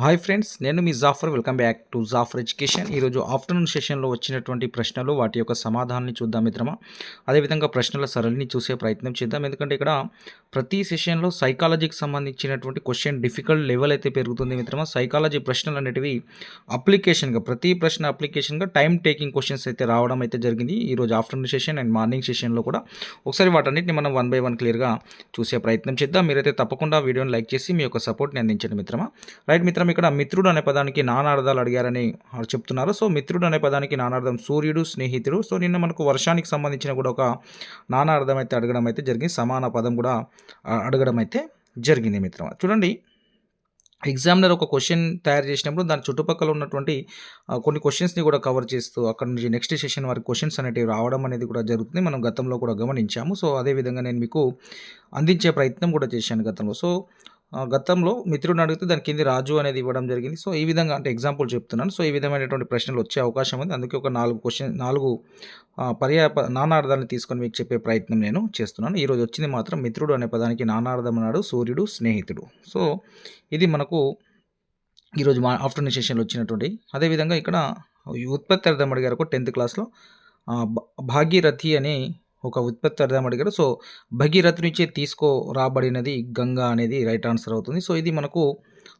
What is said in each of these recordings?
Hi friends నేను మీ Jafar. Welcome back to Jafar education. ఈరోజు afternoon సెషన్లో వచ్చినటువంటి ప్రశ్నలు వాటి యొక్క సమాధానాన్ని చూద్దాం మిత్రమా? అదేవిధంగా ప్రశ్నల సరళిని చూసే ప్రయత్నం చేద్దాం. ఎందుకంటే ఇక్కడ ప్రతి సెషన్లో సైకాలజీకి సంబంధించినటువంటి క్వశ్చన్ డిఫికల్ట్ లెవెల్ అయితే పెరుగుతుంది మిత్రమా. సైకాలజీ ప్రశ్నలు అనేటివి అప్లికేషన్గా ప్రతి ప్రశ్న అప్లికేషన్గా టైం టేకింగ్ క్వశ్చన్స్ అయితే రావడం అయితే జరిగింది ఈరోజు ఆఫ్టర్నూన్ సెషన్ అండ్ మార్నింగ్ సెషన్లో కూడా. ఒకసారి వాటన్నిటిని మనం వన్ బై వన్ క్లియర్గా చూసే ప్రయత్నం చేద్దాం. మీరైతే తప్పకుండా వీడియోని లైక్ చేసి మీ యొక్క సపోర్ట్ని అందించండి మిత్రమా. రైట్ మిత్రం ఇక్కడ మిత్రుడు అనే పదానికి నానార్థాలు అడిగారని చెప్తున్నారు. సో మిత్రుడు అనే పదానికి నానార్థం సూర్యుడు స్నేహితుడు. సో నిన్న మనకు వర్షానికి సంబంధించిన కూడా ఒక నానార్థం అయితే అడగడం అయితే జరిగింది. సమాన పదం కూడా అడగడం అయితే జరిగింది మిత్రమా చూడండి ఎగ్జామినర్ ఒక క్వశ్చన్ తయారు చేసినప్పుడు దాని చుట్టుపక్కల ఉన్నటువంటి కొన్ని క్వశ్చన్స్ని కూడా కవర్ చేస్తూ అక్కడ నుంచి నెక్స్ట్ సెషన్ వరకు క్వశ్చన్స్ అనేటివి రావడం అనేది కూడా జరుగుతుంది. మనం గతంలో కూడా గమనించాము. సో అదేవిధంగా నేను మీకు అందించే ప్రయత్నం కూడా చేశాను గతంలో. సో గతంలో మిత్రుడిని అడిగితే దాని కింది రాజు అనేది ఇవ్వడం జరిగింది. సో ఈ విధంగా అంటే ఎగ్జాంపుల్ చెప్తున్నాను. సో ఈ విధమైనటువంటి ప్రశ్నలు వచ్చే అవకాశం ఉంది. అందుకే ఒక నాలుగు క్వశ్చన్ నాలుగు పర్యాయ నానార్థాలను తీసుకొని మీకు చెప్పే ప్రయత్నం నేను చేస్తున్నాను. ఈరోజు వచ్చింది మాత్రం మిత్రుడు అనే పదానికి నానార్థం అన్నాడు సూర్యుడు స్నేహితుడు. సో ఇది మనకు ఈరోజు మా ఆఫ్టర్నూన్ సెషన్లో వచ్చినటువంటి అదేవిధంగా ఇక్కడ ఈ ఉత్పత్తి అర్థం అడిగారు ఒక టెన్త్ క్లాస్లో భా- భాగీరథి అనే ఒక ఉత్పత్తి అర్థం అడిగారు సో భగీరథ నుంచే తీసుకో రాబడినది గంగా అనేది రైట్ ఆన్సర్ అవుతుంది. సో ఇది మనకు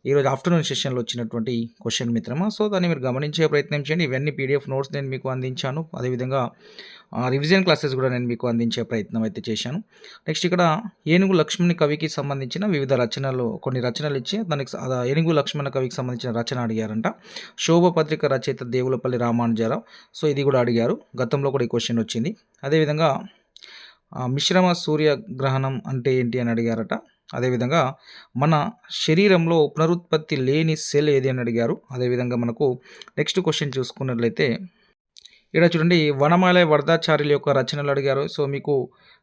ఈరోజు ఆఫ్టర్నూన్ సెషన్లో వచ్చినటువంటి క్వశ్చన్ మిత్రమా? సో దాన్ని మీరు గమనించే ప్రయత్నం చేయండి. ఇవన్నీ పీడిఎఫ్ నోట్స్ నేను మీకు అందించాను. అదేవిధంగా రివిజన్ క్లాసెస్ కూడా నేను మీకు అందించే ప్రయత్నం అయితే చేశాను. నెక్స్ట్ ఇక్కడ ఏనుగు లక్ష్మణి కవికి సంబంధించిన వివిధ రచనలు కొన్ని రచనలు ఇచ్చి దానికి ఏనుగు లక్ష్మణ కవికి సంబంధించిన రచన అడిగారంట. శోభ పత్రిక రచయిత దేవులపల్లి రామానుజారావు. సో ఇది కూడా అడిగారు. గతంలో కూడా ఈ క్వశ్చన్ వచ్చింది. అదేవిధంగా మిశ్రమ సూర్యగ్రహణం అంటే ఏంటి అని అడిగారట. అదేవిధంగా మన శరీరంలో పునరుత్పత్తి లేని సెల్ ఏది అని అడిగారు. అదేవిధంగా మనకు నెక్స్ట్ క్వశ్చన్ చూసుకున్నట్లయితే ఇక్కడ చూడండి వనమాలయ వరదాచార్యుల యొక్క రచనలు అడిగారు. సో మీకు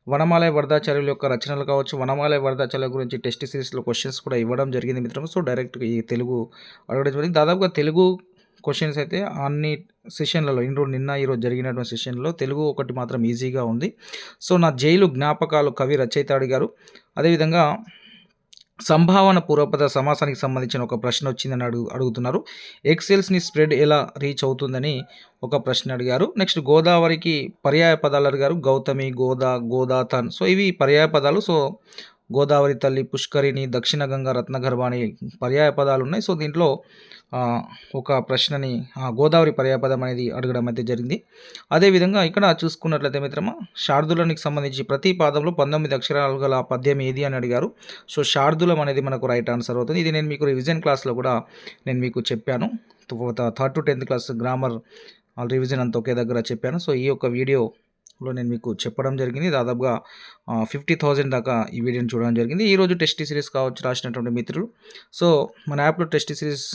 వనమాలయ వరదాచార్యుల యొక్క రచనలు కావచ్చు వనమాలయ వరదాచార్యుల గురించి టెస్ట్ సిరీస్లో క్వశ్చన్స్ కూడా ఇవ్వడం జరిగింది మిత్రం సో డైరెక్ట్ ఈ తెలుగు అడగడం జరిగింది. దాదాపుగా తెలుగు క్వశ్చన్స్ అయితే అన్ని సెషన్లలో ఇన్ని రోజు నిన్న ఈరోజు జరిగినటువంటి సెషన్లో తెలుగు ఒకటి మాత్రం ఈజీగా ఉంది. సో నా జైలు జ్ఞాపకాలు కవి రచయిత అడిగారు అదేవిధంగా సంభావన పూర్వపద సమాసానికి సంబంధించిన ఒక ప్రశ్న వచ్చిందని అడుగు అడుగుతున్నారు. ఎక్సెల్స్ని స్ప్రెడ్ ఎలా రీచ్ అవుతుందని ఒక ప్రశ్న అడిగారు. నెక్స్ట్ గోదావరికి పర్యాయ పదాలు అడిగారు. గౌతమి గోదా గోదాతన్. సో ఇవి పర్యాయ పదాలు. సో గోదావరి తల్లి పుష్కరిణి దక్షిణ గంగా రత్నగర్భ అని పర్యాయ పదాలు ఉన్నాయి సో దీంట్లో ఒక ప్రశ్నని గోదావరి పర్యాయ పదం అనేది అడగడం అయితే జరిగింది. అదేవిధంగా ఇక్కడ చూసుకున్నట్లయితే మిత్రమా శార్దులానికి సంబంధించి ప్రతి పాదంలో పంతొమ్మిది అక్షరాలు గల పద్యం ఏది అని అడిగారు. సో శార్దులం అనేది మనకు రైట్ ఆన్సర్ అవుతుంది. ఇది నేను మీకు రివిజన్ క్లాస్లో కూడా నేను మీకు చెప్పాను. Third to tenth class grammar revision అంతా ఒకే దగ్గర చెప్పాను. సో ఈ యొక్క వీడియో లో నేను మీకు చెప్పడం జరిగింది. దాదాపుగా ఫిఫ్టీ థౌజండ్ దాకా ఈ వీడియోని చూడడం జరిగింది. ఈరోజు టెస్ట్ సిరీస్ కావచ్చు రాసినటువంటి మిత్రులు. సో మన యాప్లో టెస్ట్ సిరీస్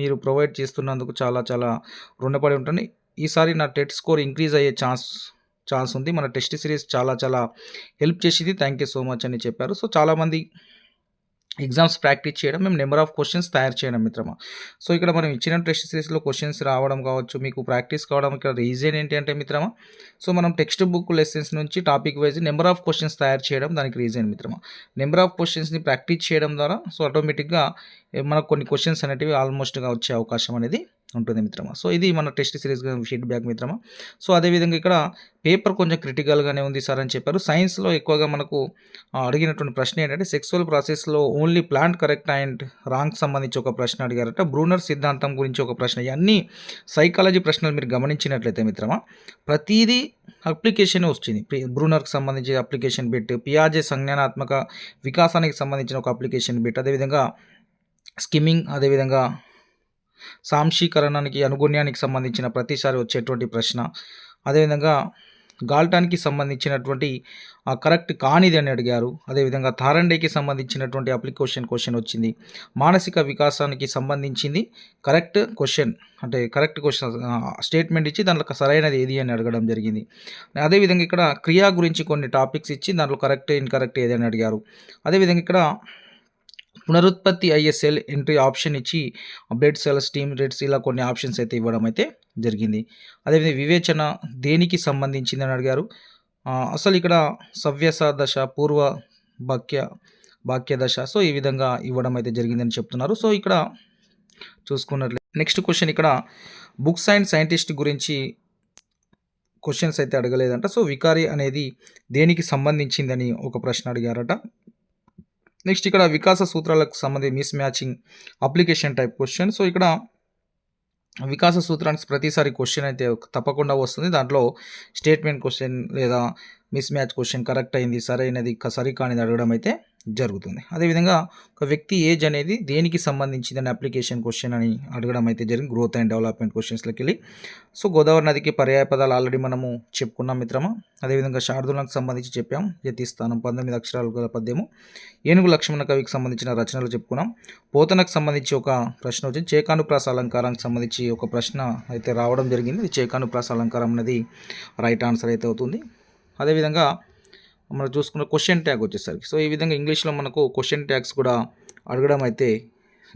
మీరు ప్రొవైడ్ చేస్తున్నందుకు చాలా చాలా రుణపడి ఉంటాను. ఈసారి నా టెట్ స్కోర్ ఇంక్రీజ్ అయ్యే ఛాన్స్ ఛాన్స్ ఉంది. మన టెస్ట్ సిరీస్ చాలా చాలా హెల్ప్ చేసింది. థ్యాంక్ యూ సో మచ్ అని చెప్పారు. సో చాలామంది ఎగ్జామ్స్ ప్రాక్టీస్ చేయడం మేము నెంబర్ ఆఫ్ క్వశ్చన్స్ తయారు చేయడం మిత్రమా. సో ఇక్కడ మనం ఇచ్చిన టెస్ట్ సిరీస్లో క్వశ్చన్స్ రావడం కావచ్చు మీకు ప్రాక్టీస్ కావడం ఇక్కడ రీజన్ ఏంటి అంటే మిత్రమా సో మనం టెక్స్ట్ బుక్ లెసన్స్ నుంచి topic wise number of questions తయారు చేయడం దానికి రీజన్ మిత్రమా. నెంబర్ ఆఫ్ క్వశ్చన్స్ని ప్రాక్టీస్ చేయడం ద్వారా సో ఆటోమేటిక్గా మనకు కొన్ని క్వశ్చన్స్ అనేటివి ఆల్మోస్ట్గా వచ్చే అవకాశం అనేది ఉంటుంది మిత్రమా. సో ఇది మన టెస్ట్ సిరీస్ ఫీడ్బ్యాక్ మిత్రమా. సో అదేవిధంగా ఇక్కడ పేపర్ కొంచెం క్రిటికల్గానే ఉంది సార్ అని చెప్పారు. సైన్స్లో ఎక్కువగా మనకు అడిగినటువంటి ప్రశ్న ఏంటంటే సెక్సువల్ ప్రాసెస్లో only plant correct and wrong సంబంధించి ఒక ప్రశ్న అడిగారట. బ్రూనర్ సిద్ధాంతం గురించి ఒక ప్రశ్న. ఇవన్నీ సైకాలజీ ప్రశ్నలు మీరు గమనించినట్లయితే మిత్రమా ప్రతిదీ అప్లికేషన్ వచ్చింది బ్రూనర్కి సంబంధించి అప్లికేషన్ బిట్ పియాజే సంజ్ఞానాత్మక వికాసానికి సంబంధించిన ఒక అప్లికేషన్ బిట్. అదేవిధంగా స్కిమ్మింగ్ అదేవిధంగా సాంశీకరణానికి అనుగుణ్యానికి సంబంధించిన ప్రతిసారి వచ్చేటువంటి ప్రశ్న. అదేవిధంగా గాల్టానికి సంబంధించినటువంటి ఆ కరెక్ట్ కానిది అని అడిగారు. అదేవిధంగా థారండేకి సంబంధించినటువంటి అప్లికేషన్ క్వశ్చన్ వచ్చింది. మానసిక వికాసానికి సంబంధించింది కరెక్ట్ క్వశ్చన్. అంటే కరెక్ట్ క్వశ్చన్ స్టేట్మెంట్ ఇచ్చి దాంట్లో సరైనది ఏది అని అడగడం జరిగింది. అదేవిధంగా ఇక్కడ క్రియా గురించి కొన్ని టాపిక్స్ ఇచ్చి దాంట్లో కరెక్ట్ ఇన్కరెక్ట్ ఏది అని అడిగారు. అదేవిధంగా ఇక్కడ పునరుత్పత్తి అయ్యే సెల్ ఎంట్రీ ఆప్షన్ ఇచ్చి బ్లడ్ సెల్ స్టీమ్ రేట్స్ ఇలా కొన్ని ఆప్షన్స్ అయితే ఇవ్వడం అయితే జరిగింది. అదేవిధంగా వివేచన దేనికి సంబంధించింది అని అడిగారు అసలు ఇక్కడ సవ్యస దశ పూర్వ భాక్య వాక్య దశ సో ఈ విధంగా ఇవ్వడం అయితే జరిగిందని చెప్తున్నారు. సో ఇక్కడ చూసుకున్నట్లే నెక్స్ట్ క్వశ్చన్ ఇక్కడ బుక్స్ అండ్ సైంటిస్ట్ గురించి క్వశ్చన్స్ అయితే అడగలేదంట. సో వికారి అనేది దేనికి సంబంధించిందని ఒక ప్రశ్న అడిగారట. నెక్స్ట్ ఇక్కడ వికాస సూత్రాలకు సంబంధించి mismatching application type question so ఇక్కడ వికాస సూత్రానికి ప్రతిసారి క్వశ్చన్ అయితే తప్పకుండా వస్తుంది. దాంట్లో స్టేట్మెంట్ క్వశ్చన్ లేదా మిస్ మ్యాచ్ క్వశ్చన్ కరెక్ట్ అయింది సరైనది సరి సరికానిది అడగడం అయితే జరుగుతుంది. అదేవిధంగా ఒక వ్యక్తి ఏజ్ అనేది దేనికి సంబంధించిందని అప్లికేషన్ క్వశ్చన్ అని అడగడం అయితే జరిగింది. గ్రోత్ అండ్ డెవలప్మెంట్ క్వశ్చన్స్లోకి వెళ్ళి. సో గోదావరి నదికి పర్యాయ పదాలు ఆల్రెడీ మనము చెప్పుకున్నాం మిత్రమా. అదేవిధంగా శార్దులకు సంబంధించి చెప్పాం. యతిస్థానం పంతొమ్మిది అక్షరాలు గల పద్యము. ఏనుగు లక్ష్మణ కవికి సంబంధించిన రచనలు చెప్పుకున్నాం. పోతనకు సంబంధించి ఒక ప్రశ్న వచ్చింది. చేకానుప్రాస అలంకారానికి సంబంధించి ఒక ప్రశ్న అయితే రావడం జరిగింది. చేకాను చేకానుప్రాస అలంకారం అనేది రైట్ ఆన్సర్ అయితే అవుతుంది. అదేవిధంగా మనం చూసుకున్న క్వశ్చన్ ట్యాగ్ వచ్చేసరికి. సో ఈ విధంగా ఇంగ్లీష్లో మనకు క్వశ్చన్ ట్యాగ్స్ కూడా అడగడం అయితే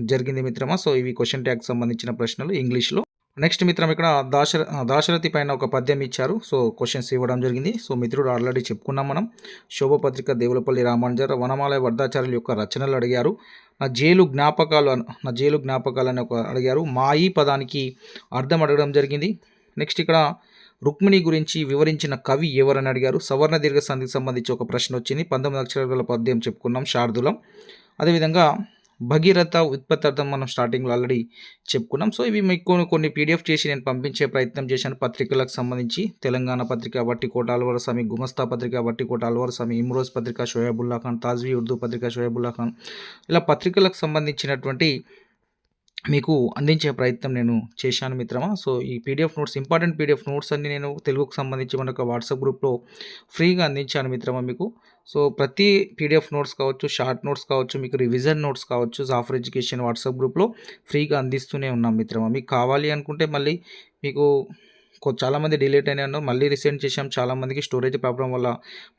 జరిగింది మిత్రమా. సో ఇవి క్వశ్చన్ ట్యాగ్ సంబంధించిన ప్రశ్నలు ఇంగ్లీష్లో. నెక్స్ట్ మిత్రం ఇక్కడ దాశర దాశరథి పైన ఒక పద్యం ఇచ్చారు. సో క్వశ్చన్స్ ఇవ్వడం జరిగింది. సో మిత్రుడు ఆల్రెడీ చెప్పుకున్నాం మనం. శోభపత్రిక దేవులపల్లి రామానుజర్ వనమాలయ వర్ధాచార్యుల యొక్క రచనలు అడిగారు. నా జైలు జ్ఞాపకాలు నా జైలు జ్ఞాపకాలు అని ఒక అడిగారు. మాయి పదానికి అర్థం అడగడం జరిగింది. నెక్స్ట్ ఇక్కడ రుక్మిణి గురించి వివరించిన కవి ఎవరని అడిగారు? సవర్ణ దీర్ఘ సంధికి సంబంధించి ఒక ప్రశ్న వచ్చింది. పంతొమ్మిది అక్షరాల పద్యం చెప్పుకున్నాం శార్దులం. అదేవిధంగా భగీరథ ఉత్పత్తార్థం మనం స్టార్టింగ్లో ఆల్రెడీ చెప్పుకున్నాం. సో ఇవి మీకు కొన్ని కొన్ని పీడిఎఫ్ చేసి నేను పంపించే ప్రయత్నం చేశాను. పత్రికలకు సంబంధించి తెలంగాణ పత్రిక వట్టికోట అల్వర్ స్వామి గుమస్తా పత్రిక వట్టికోట అల్వర్ స్వామి ఇమ్రోజ్ పత్రిక షోయబుల్లా ఖాన్ తాజ్వీ ఉర్దూ పత్రిక షోయబుల్లా ఖాన్. ఇలా పత్రికలకు సంబంధించినటువంటి మీకు అందించే ప్రయత్నం నేను చేశాను మిత్రమా. సో ఈ PDF notes important PDF notes అన్ని నేను తెలుగుకు సంబంధించి మన యొక్క వాట్సాప్ గ్రూప్లో ఫ్రీగా అందించాను మిత్రమా మీకు. సో ప్రతి పీడిఎఫ్ నోట్స్ కావచ్చు షార్ట్ నోట్స్ కావచ్చు మీకు రివిజన్ నోట్స్ కావచ్చు సాఫ్ట్వేర్ ఎడ్యుకేషన్ వాట్సాప్ గ్రూప్లో ఫ్రీగా అందిస్తూనే ఉన్నాం మిత్రమా. మీకు కావాలి అనుకుంటే మళ్ళీ మీకు చాలామంది డిలేట్ అయినా మళ్ళీ రీసెండ్ చేసాం చాలామందికి స్టోరేజ్ ప్రాబ్లం వల్ల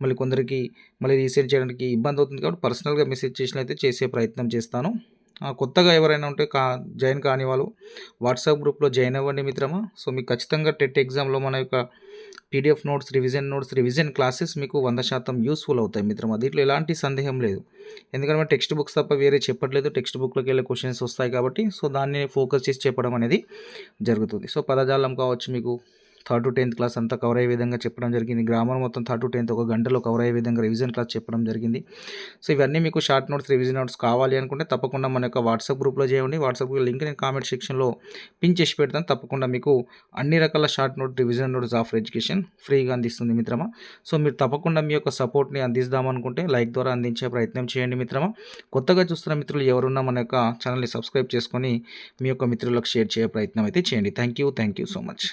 మళ్ళీ కొందరికి మళ్ళీ రీసెండ్ చేయడానికి ఇబ్బంది అవుతుంది కాబట్టి పర్సనల్గా మెసేజ్ చేసినైతే చేసే ప్రయత్నం చేస్తాను. కొత్తగా ఎవరైనా ఉంటే కా జాయిన్ కాని వాళ్ళు వాట్సాప్ గ్రూప్లో జాయిన్ అవ్వండి మిత్రమా. సో మీకు ఖచ్చితంగా టెట్ ఎగ్జామ్లో మన యొక్క PDF notes revision notes revision classes మీకు వంద శాతం యూస్ఫుల్ అవుతాయి మిత్రమా. దీంట్లో ఎలాంటి సందేహం లేదు. ఎందుకంటే టెక్స్ట్ బుక్స్ తప్ప వేరే చెప్పట్లేదు. టెక్స్ట్ బుక్లోకి వెళ్ళే క్వశ్చన్స్ వస్తాయి కాబట్టి సో దాన్ని ఫోకస్ చేసి చెప్పడం అనేది జరుగుతుంది. సో పదజాలం కావచ్చు మీకు థర్డ్ టు టెన్త్ క్లాస్ అంతా కవర్ అయ్యే విధంగా చెప్పడం జరిగింది. గ్రామర్ మొత్తం థర్డ్ టు టెన్త్ ఒక గంటలో కవర్ అయ్యే విధంగా రివిజన్ క్లాస్ చెప్పడం జరిగింది. సో ఇవన్నీ మీకు షార్ట్ నోట్స్ రివిజన్ నోట్స్ కావాలి అనుకుంటే తప్పకుండా మన యొక్క వాట్సాప్ గ్రూప్లో చేయండి. వాట్సాప్ లింక్ నేను కామెంట్ సెక్షన్లో పిన్ చేసి పెడతాను. తప్పకుండా మీకు అన్ని రకాల short note revision notes of education ఫ్రీగా అందిస్తుంది మిత్రమా. సో మీరు తప్పకుండా మీ యొక్క సపోర్ట్ని అందిద్దామనుకుంటే లైక్ ద్వారా అందించే ప్రయత్నం చేయండి మిత్రమా. కొత్తగా చూస్తున్న మిత్రులు ఎవరున్నా మన యొక్క ఛానల్ని సబ్స్క్రైబ్ చేసుకొని మీ యొక్క మిత్రులకు షేర్ చేయ ప్రయత్నం అయితే చేయండి. Thank you thank you so much